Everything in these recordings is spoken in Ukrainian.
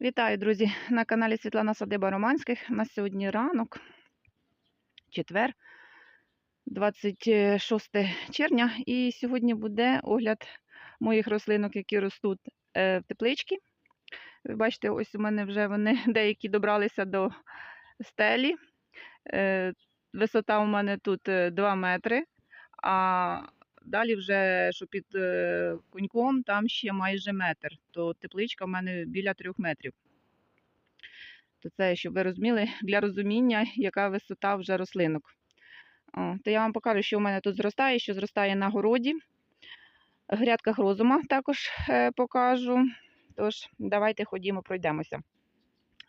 Вітаю, друзі, на каналі Світлана Садиба Романських. У нас сьогодні ранок, четвер, 26 червня. І сьогодні буде огляд моїх рослинок, які ростуть е, в тепличці. Ви бачите, ось у мене вже вони деякі добралися до стелі. Е, Висота у мене тут 2 метри, а далі вже, що під е, коньком, там ще майже метр. То тепличка в мене біля 3 метрів. То це, щоб ви розуміли, для розуміння, яка висота вже рослинок. О, то я вам покажу, що у мене тут зростає, що зростає на городі. В грядках розума також е, покажу. Тож, давайте ходімо, пройдемося.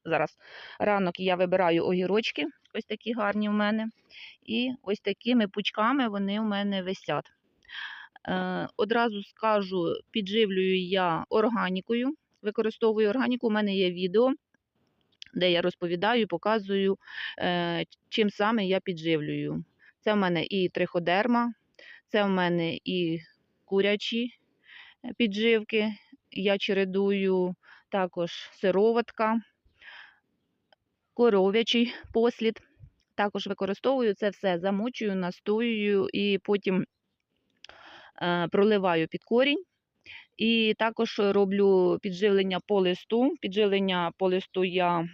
Зараз ранок я вибираю огірочки, ось такі гарні в мене. І ось такими пучками вони у мене висять. Е, одразу скажу, підживлюю я органікою. Використовую органіку, у мене є відео, де я розповідаю, показую, е, чим саме я підживлюю. Це в мене і триходерма, це в мене і курячі е, підживки. Я чередую також сироватка, коров'ячий послід. Також використовую це все, замочую, настоюю і потім проливаю під корінь. І також роблю підживлення по листу. Підживлення по листу я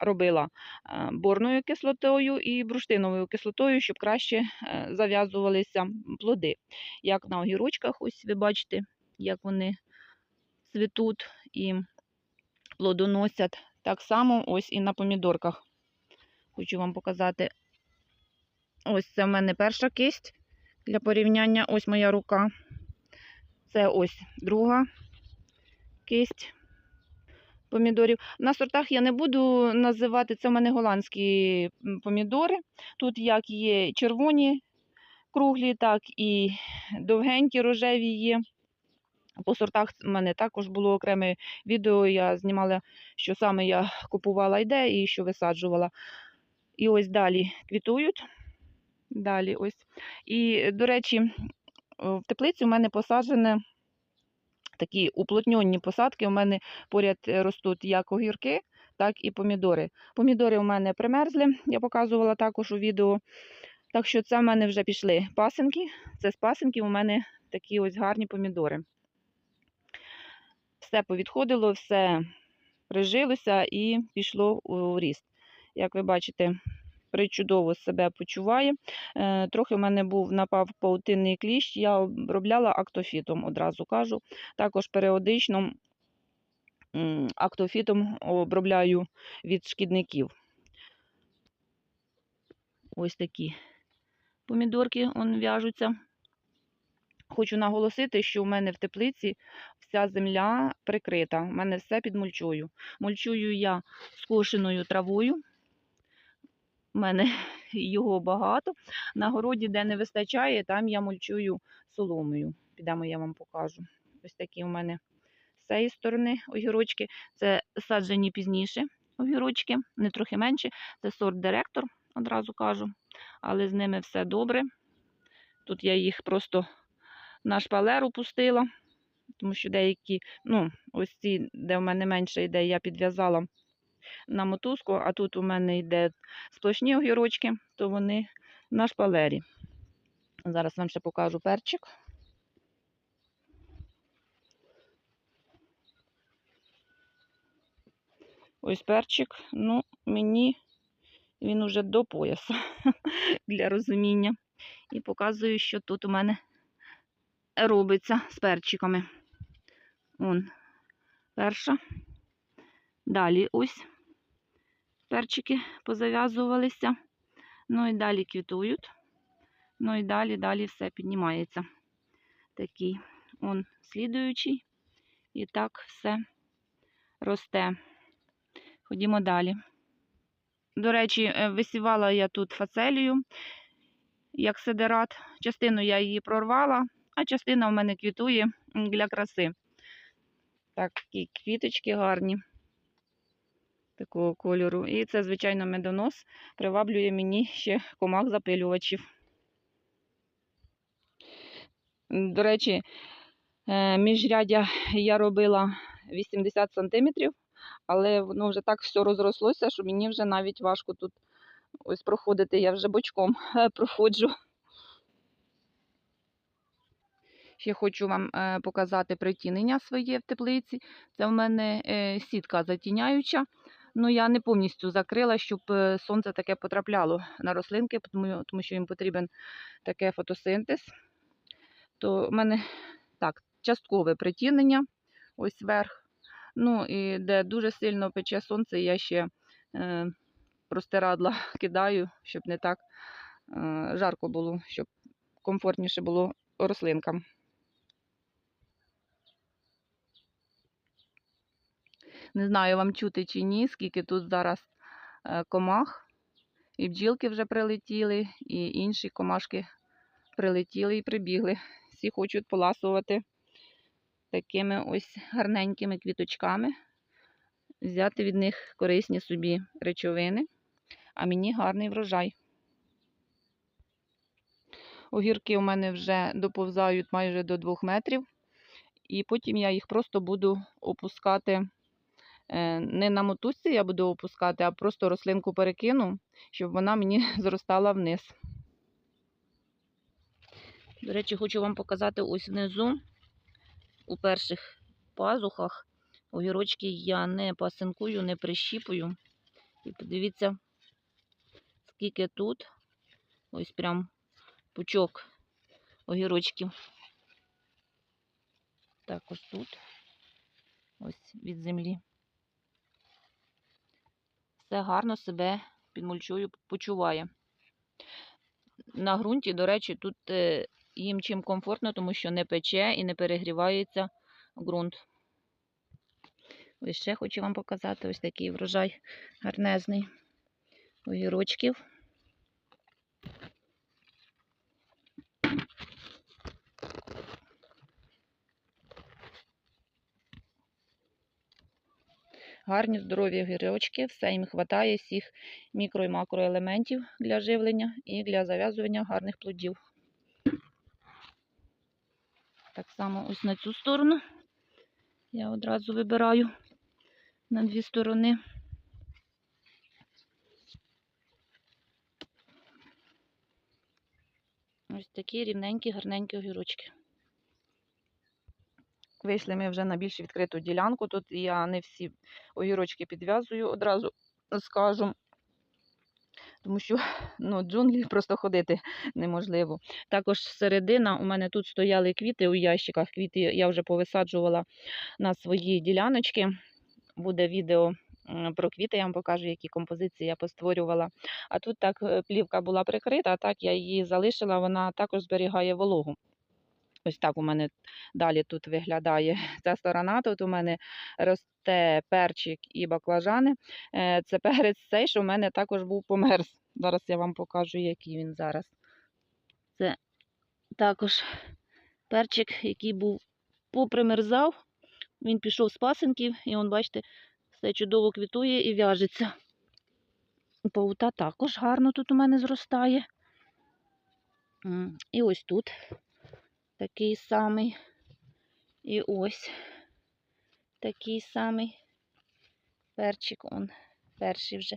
робила е, борною кислотою і бурштиновою кислотою, щоб краще е, зав'язувалися плоди. Як на огірочках, ось ви бачите, як вони цвітуть і плодоносять. Так само ось і на помідорках. Хочу вам показати. Ось це в мене перша кисть для порівняння. Ось моя рука. Це ось друга кисть помідорів. На сортах я не буду називати, це в мене голландські помідори. Тут як є червоні круглі, так і довгенькі рожеві є. По сортах в мене також було окреме відео. Я знімала, що саме я купувала йде і що висаджувала. І ось далі квітують. Далі ось. І, до речі, в теплиці у мене посаджені такі уплотньонні посадки. У мене поряд ростуть як огірки, так і помідори. Помідори у мене примерзли, я показувала також у відео. Так що це в мене вже пішли пасинки. Це з пасинків у мене такі ось гарні помідори. Все повідходило, все прижилося і пішло у ріст. Як ви бачите, причудово себе почуває. Е, Трохи в мене був напав паутинний кліщ, я обробляла актофітом, одразу кажу. Також періодично актофітом обробляю від шкідників. Ось такі помідорки он в'яжуться. Хочу наголосити, що у мене в теплиці вся земля прикрита. У мене все під мульчою. Мульчую я скошеною травою. У мене його багато. На городі, де не вистачає, там я мульчую соломою. Підемо, я вам покажу. Ось такі у мене з цієї сторони огірочки. Це саджені пізніше огірочки, не трохи менші. Це сорт директор, одразу кажу. Але з ними все добре. Тут я їх просто на шпалеру пустила, тому що деякі, ну, ось ці, де в мене менше йде, я підв'язала на мотузку, а тут у мене йде сплошні огірочки, то вони на шпалері. Зараз вам ще покажу перчик. Ось перчик, ну, мені він уже до пояса для розуміння. І показую, що тут у мене робиться з перчиками. Вон перша. Далі ось перчики позав'язувалися. Ну і далі квітують. Ну і далі, далі все піднімається. Такий он слідуючий. І так все росте. Ходімо далі. До речі, е, висівала я тут фацелію, як сидерат. Частину я її прорвала, а частина в мене квітує для краси. Такі квіточки гарні такого кольору. І це, звичайно, медонос приваблює мені ще комах запилювачів. До речі, е, міжрядя я робила 80 см, але воно вже так все розрослося, що мені вже навіть важко тут ось проходити. Я вже бочком е, проходжу. Ще хочу вам е, показати притінення своє в теплиці. Це в мене сітка затіняюча. Ну, я не повністю закрила, щоб е, сонце таке потрапляло на рослинки, тому, що їм потрібен таке фотосинтез. То в мене так, часткове притінення, ось верх. Ну і де дуже сильно пече сонце, я ще е, простирадла кидаю, щоб не так е, жарко було, щоб комфортніше було рослинкам. Не знаю, вам чути чи ні, скільки тут зараз е, комах. І бджілки вже прилетіли, і інші комашки прилетіли і прибігли. Всі хочуть поласувати такими ось гарненькими квіточками, взяти від них корисні собі речовини, а мені гарний врожай. Огірки у мене вже доповзають майже до 2 метрів, і потім я їх просто буду опускати не на мотузці я буду опускати, а просто рослинку перекину, щоб вона мені зростала вниз. До речі, хочу вам показати ось внизу, у перших пазухах, огірочки я не пасинкую, не прищіпую. І подивіться, скільки тут ось прям пучок огірочків. Так, ось тут, ось від землі. Все гарно себе під мульчою почуває. На ґрунті, до речі, тут е, їм чим комфортно, тому що не пече і не перегрівається ґрунт. Ось ще хочу вам показати ось такий врожай гарнезний огірочків. Гарні здорові огірочки, все їм вистачає всіх мікро і макроелементів для живлення і для зав'язування гарних плодів. Так само ось на цю сторону я одразу вибираю на дві сторони. Ось такі рівненькі, гарненькі огірочки. Вийшли ми вже на більш відкриту ділянку. Тут я не всі огірочки підв'язую, одразу скажу. Тому що ну, джунглі просто ходити неможливо. Також середина у мене тут стояли квіти у ящиках. Квіти я вже повисаджувала на свої діляночки. Буде відео про квіти, я вам покажу, які композиції я постворювала. А тут так е, плівка була прикрита, а так я її залишила, вона також зберігає вологу. Ось так у мене далі тут виглядає ця сторона. Тут у мене росте перчик і баклажани. Е, Це перець цей, що в мене також був померз. Зараз я вам покажу, який він зараз. Це також перчик, який був попримерзав. Він пішов з пасинків, і он, бачите, все чудово квітує і в'яжеться. Паута також гарно тут у мене зростає. І ось тут такий самий. І ось такий самий перчик. Он перші вже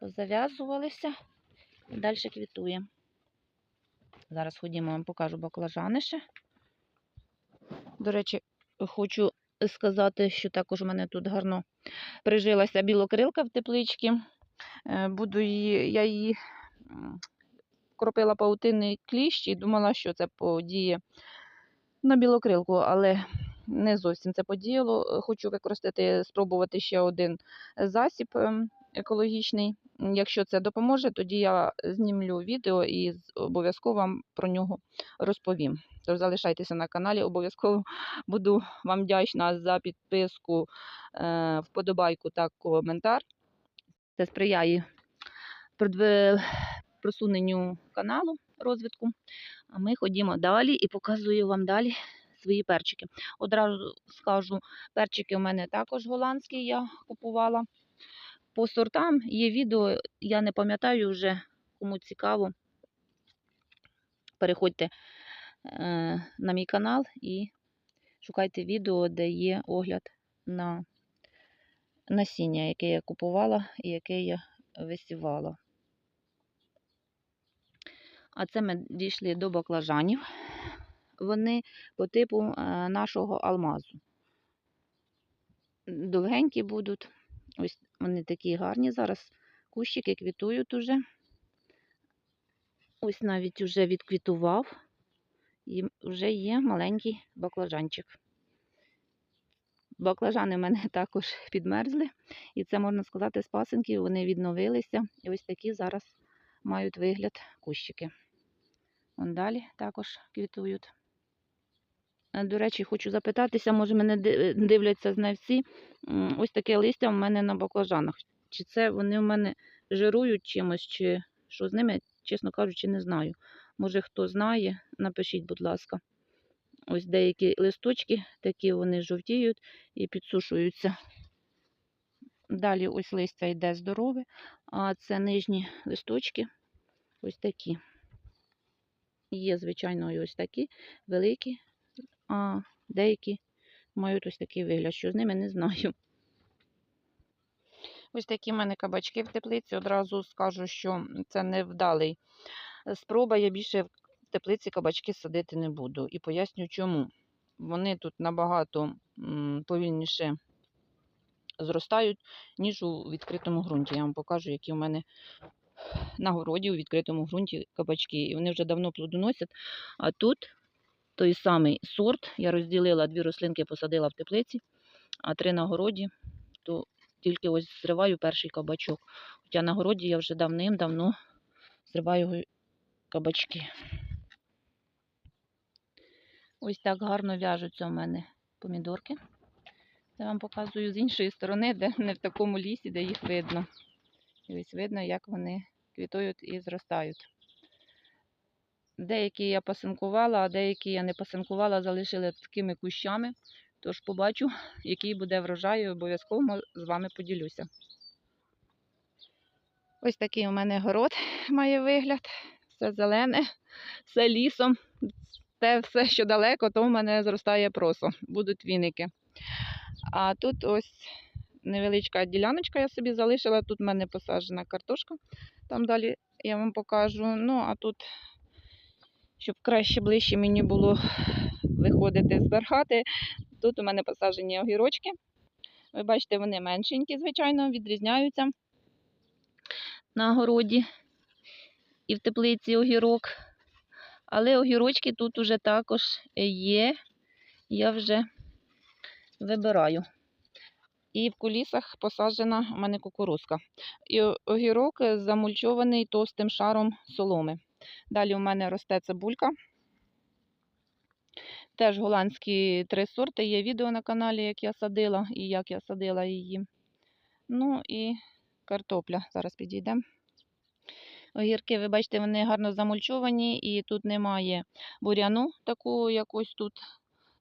позав'язувалися і далі квітує. Зараз ходімо, вам покажу баклажани ще. До речі, хочу сказати, що також у мене тут гарно прижилася білокрилка в тепличці. Е, Буду її, я її кропила паутинний кліщ і думала, що це подіє на білокрилку, але не зовсім це подіяло. Хочу використати, спробувати ще один засіб ем, екологічний. Якщо це допоможе, тоді я знімлю відео і обов'язково вам про нього розповім. Тож залишайтеся на каналі, обов'язково буду вам вдячна за підписку, е, вподобайку та коментар. Це сприяє просуненню каналу розвитку. А ми ходімо далі і показую вам далі свої перчики. Одразу скажу, перчики у мене також голландські я купувала. По сортам є відео, я не пам'ятаю вже, кому цікаво. Переходьте е, на мій канал і шукайте відео, де є огляд на насіння, яке я купувала і яке я висівала. А це ми дійшли до баклажанів. Вони по типу е, нашого алмазу. Довгенькі будуть. Ось вони такі гарні зараз. Кущики квітують уже. Ось навіть уже відквітував. І вже є маленький баклажанчик. Баклажани в мене також підмерзли. І це, можна сказати, з пасинків вони відновилися. І ось такі зараз мають вигляд кущики. Вон далі також квітують. Е, До речі, хочу запитатися, може мене дивляться знавці. Ось таке листя в мене на баклажанах. Чи це вони в мене жирують чимось, чи що з ними, чесно кажучи, не знаю. Може, хто знає, напишіть, будь ласка. Ось деякі листочки, такі вони жовтіють і підсушуються. Далі ось листя йде здорове, а це нижні листочки ось такі. Є, звичайно, ось такі великі, а деякі мають ось такий вигляд, що з ними не знаю. Ось такі в мене кабачки в теплиці. Одразу скажу, що це невдалий спроба. Я більше в теплиці кабачки садити не буду. І поясню чому. Вони тут набагато повільніше зростають, ніж у відкритому ґрунті. Я вам покажу, які у мене на городі у відкритому ґрунті кабачки. І вони вже давно плодоносять. А тут той самий сорт. Я розділила дві рослинки, посадила в теплиці, а три на городі, то тільки ось зриваю перший кабачок. Хоча на городі я вже давним-давно зриваю кабачки. Ось так гарно в'яжуться у мене помідорки. Я вам показую з іншої сторони, де не в такому лісі, де їх видно. І ось видно, як вони квітують і зростають. Деякі я пасинкувала, а деякі я не пасинкувала, залишили такими кущами. Тож побачу, який буде врожай, і обов'язково з вами поділюся. Ось такий у мене город має вигляд. Все зелене, все лісом. Те все, що далеко, то в мене зростає просо. Будуть віники. А тут ось невеличка діляночка я собі залишила. Тут в мене посаджена картошка. Там далі я вам покажу. Ну, а тут, щоб краще ближче мені було виходити збирати, тут у мене посаджені огірочки. Ви бачите, вони меншенькі, звичайно, відрізняються на городі і в теплиці огірок. Але огірочки тут уже також є. Я вже вибираю. І в кулісах посаджена у мене кукурузка. І огірок е, замульчований товстим шаром соломи. Далі у мене росте цибулька. Теж голландські три сорти. Є відео на каналі, як я садила і як я садила її. Ну і картопля. Зараз підійдемо. Огірки, ви бачите, вони гарно замульчовані, і тут немає буряну, такого якось тут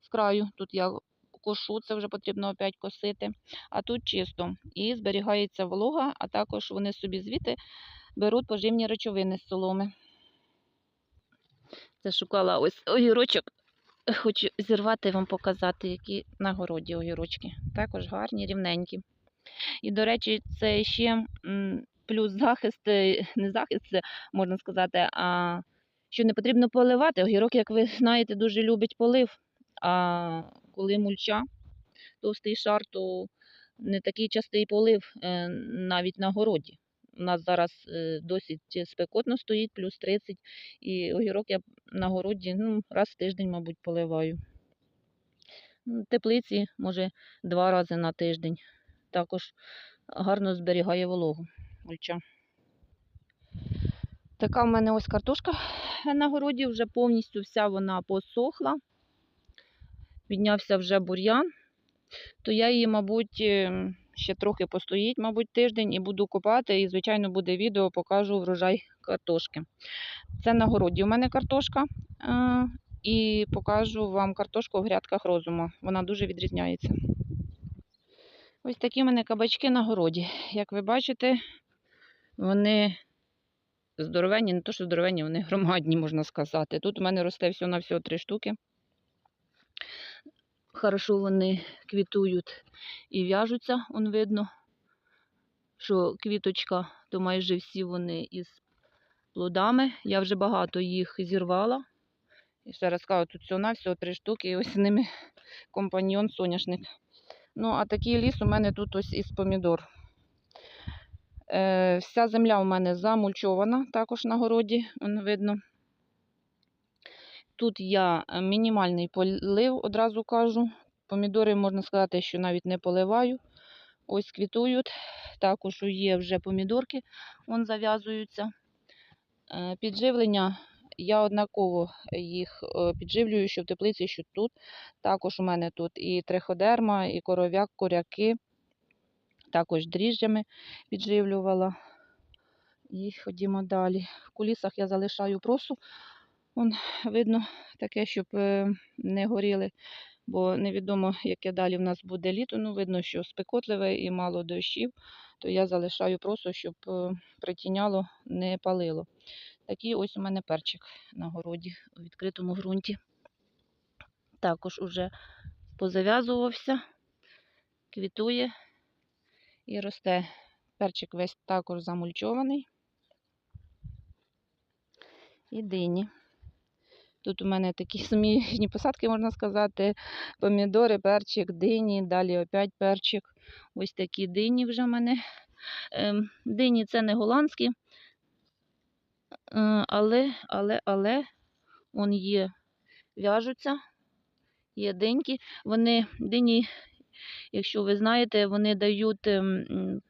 з краю. Тут я кошу, це вже потрібно опять косити. А тут чисто. І зберігається волога, а також вони собі звідти беруть поживні речовини з соломи. Це шукала ось огірочок. Хочу зірвати вам показати, які на городі огірочки. Також гарні, рівненькі. І, до речі, це ще плюс захист, е, не захист, це можна сказати, а що не потрібно поливати. Огірок, як ви знаєте, дуже любить полив. А коли мульча, товстий шар, то не такий частий полив е, навіть на городі. У нас зараз е, досить спекотно стоїть, плюс 30, і огірок я на городі ну, раз в тиждень, мабуть, поливаю. Теплиці, може, два рази на тиждень. Також гарно зберігає вологу мульча. Така в мене ось картошка на городі, вже повністю вся вона посохла. Піднявся вже бур'ян, то я її, мабуть, е, ще трохи постоїть, мабуть, тиждень і буду копати. І, звичайно, буде відео, покажу врожай картошки. Це на городі у мене картошка. е, І покажу вам картошку в грядках розуму. Вона дуже відрізняється. Ось такі в мене кабачки на городі. Як ви бачите, вони здоровенні, не то, що здоровенні, вони громадні, можна сказати. Тут у мене росте всього на всього три штуки. Хорошо вони квітують і в'яжуться, он видно, що квіточка, то майже всі вони із плодами. Я вже багато їх зірвала. І ще раз кажу, тут всього всього три штуки, і ось з ними компаньйон соняшник. Ну, а такий ліс у мене тут ось із помідор. Е, вся земля у мене замульчована, також на городі, он видно. Тут я е, мінімальний полив, одразу кажу. Помідори, можна сказати, що навіть не поливаю. Ось квітують. Також є вже помідорки, вон зав'язуються. Е, Підживлення я однаково їх е, підживлюю, що в теплиці, що тут. Також у мене тут і триходерма, і коров'як, коряки. Також дріжджами підживлювала. І ходімо далі. В кулісах я залишаю просу. Вон, видно таке, щоб е, не горіли, бо невідомо, яке далі в нас буде літо. Ну, видно, що спекотливе і мало дощів, то я залишаю просу, щоб е, притіняло, не палило. Такий ось у мене перчик на городі у відкритому ґрунті. Також уже позав'язувався, квітує і росте. Перчик весь також замульчований. І дині. Тут у мене такі смішні посадки, можна сказати. Помідори, перчик, дині, далі опять перчик. Ось такі дині вже в мене. Ем, Дині це не голландські, е, але, але, але, он є, в'яжуться, є деньки. Вони, дині, якщо ви знаєте, вони дають ем,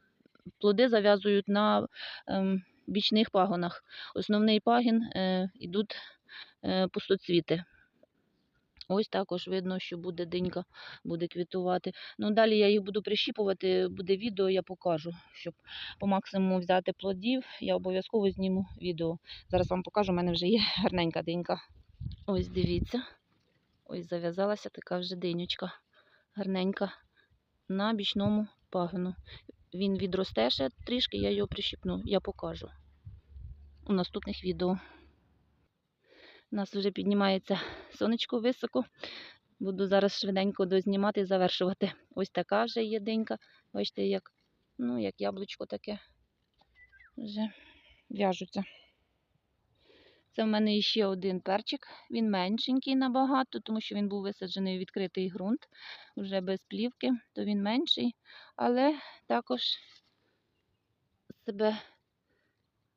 плоди, зав'язують на ем, бічних пагонах. Основний пагін йдуть е, пустоцвіти. Ось також видно, що буде динька, буде квітувати. Ну, далі я їх буду прищіпувати, буде відео, я покажу, щоб по максимуму взяти плодів. Я обов'язково зніму відео. Зараз вам покажу, у мене вже є гарненька динька. Ось дивіться. Ось зав'язалася така вже динючка. Гарненька на бічному пагону. Він відросте ще трішки, я його прищіпну, я покажу у наступних відео. У нас вже піднімається сонечко високо. Буду зараз швиденько дознімати і завершувати. Ось така вже є. Бачите, як, ну, як яблучко таке. Вже в'яжуться. Це в мене ще один перчик. Він меншенький набагато, тому що він був висаджений у відкритий ґрунт, вже без плівки, то він менший, але також себе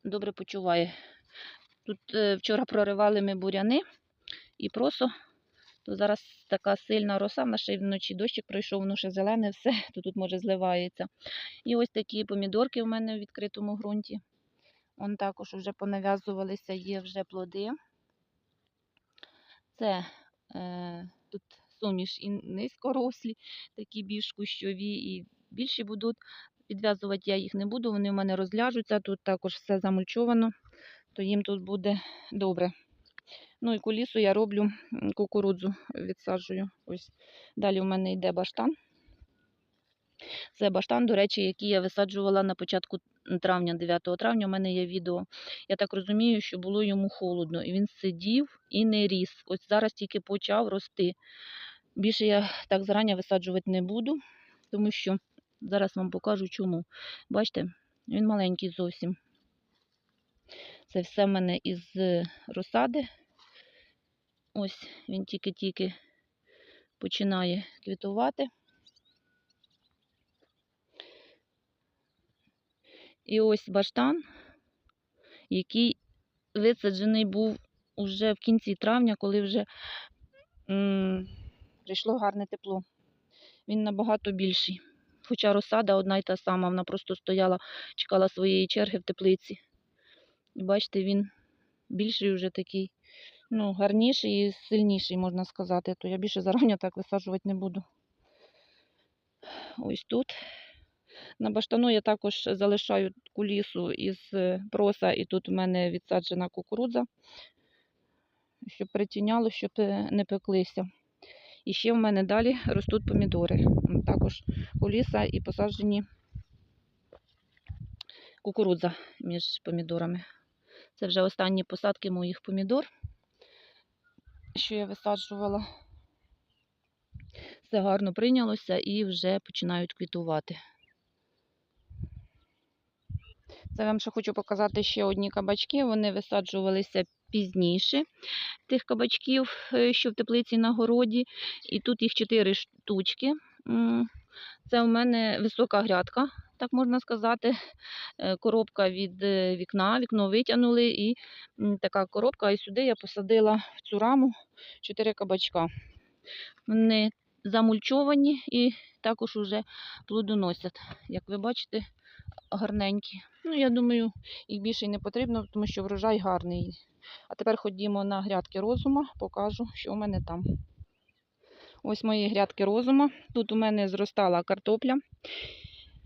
добре почуває. Тут е, вчора проривали ми буряни і просо, то зараз така сильна роса, в нас ще вночі дощик пройшов, воно ще зелене все, то тут може зливається. І ось такі помідорки в мене в відкритому ґрунті. Вон також вже понав'язувалися, є вже плоди. Це е, тут суміш і низькорослі, такі більш кущові і більші будуть. Підв'язувати я їх не буду, вони в мене розляжуться, тут також все замульчовано, то їм тут буде добре. Ну і кулісу я роблю кукурудзу, відсаджую. Ось. Далі в мене йде баштан. Це баштан, до речі, який я висаджувала на початку травня, 9 травня. У мене є відео. Я так розумію, що було йому холодно. І він сидів і не ріс. Ось зараз тільки почав рости. Більше я так зарані висаджувати не буду, тому що зараз вам покажу чому. Бачите, він маленький зовсім. Це все в мене із е, розсади. Ось він тільки-тільки починає квітувати. І ось баштан, який висаджений був уже в кінці травня, коли вже прийшло гарне тепло. Він набагато більший. Хоча розсада одна й та сама, вона просто стояла, чекала своєї черги в теплиці. Бачите, він більший вже такий, ну, гарніший і сильніший, можна сказати. То я більше зарані так висаджувати не буду. Ось тут. На баштану я також залишаю кулісу із е, проса, і тут у мене відсаджена кукурудза, щоб притіняло, щоб е, не пеклися. І ще в мене далі ростуть помідори. Також куліса і посаджені кукурудза між помідорами. Це вже останні посадки моїх помідор, що я висаджувала. все гарно прийнялося і вже починають квітувати. Це вам ще хочу показати ще одні кабачки. Вони висаджувалися пізніше тих кабачків, е, що в теплиці на городі. І тут їх чотири штучки. Це у мене висока грядка, так можна сказати. Е, Коробка від е, вікна, вікно витягнули, і така коробка. І сюди я посадила в цю раму чотири кабачка. Вони замульчовані і також уже плодоносять. Як ви бачите, гарненькі. Ну, я думаю, їх більше й не потрібно, тому що врожай гарний. А тепер ходімо на грядки розума, покажу, що у мене там. Ось мої грядки розума. Тут у мене зростала картопля.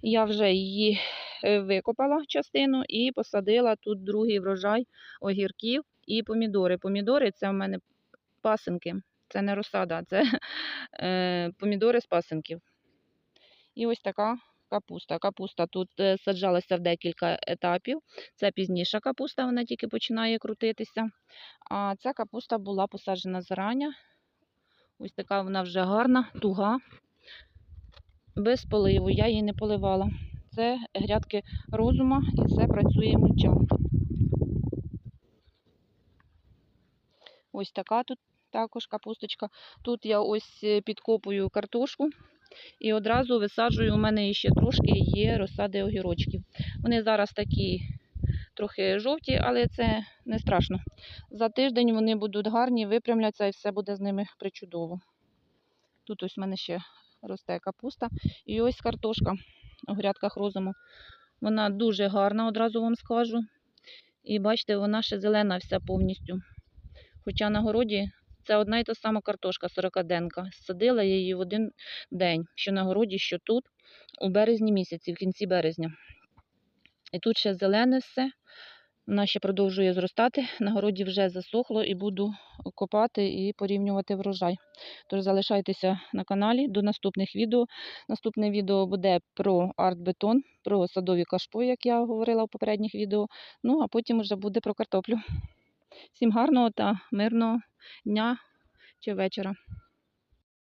Я вже її е, викопала частину і посадила тут другий врожай огірків і помідори. Помідори це у мене пасинки. Це не розсада, це е, помідори з пасинків. І ось така капуста. Капуста тут е, саджалася в декілька етапів. Це пізніша капуста, вона тільки починає крутитися. А ця капуста була посаджена зарані. Ось така вона вже гарна, туга, без поливу. Я її не поливала. Це грядки розума і це працює мульча. Ось така тут також капусточка. Тут я ось е, підкопую картошку і одразу висаджую. У мене ще трошки є розсади огірочків. Вони зараз такі трохи жовті, але це не страшно. За тиждень вони будуть гарні, випрямляться і все буде з ними причудово. Тут ось в мене ще росте капуста. І ось картошка у грядках розуму. Вона дуже гарна, одразу вам скажу. І бачите, вона ще зелена вся повністю. Хоча на городі це одна і та сама картошка 40-денка. Садила я її в один день, що на городі, що тут, у березні місяці, в кінці березня. І тут ще зелене все. Вона ще продовжує зростати. На городі вже засохло і буду копати і порівнювати врожай. Тож залишайтеся на каналі до наступних відео. Наступне відео буде про арт-бетон, про садові кашпо, як я говорила в попередніх відео. Ну, а потім вже буде про картоплю. Всім гарного та мирного дня чи вечора.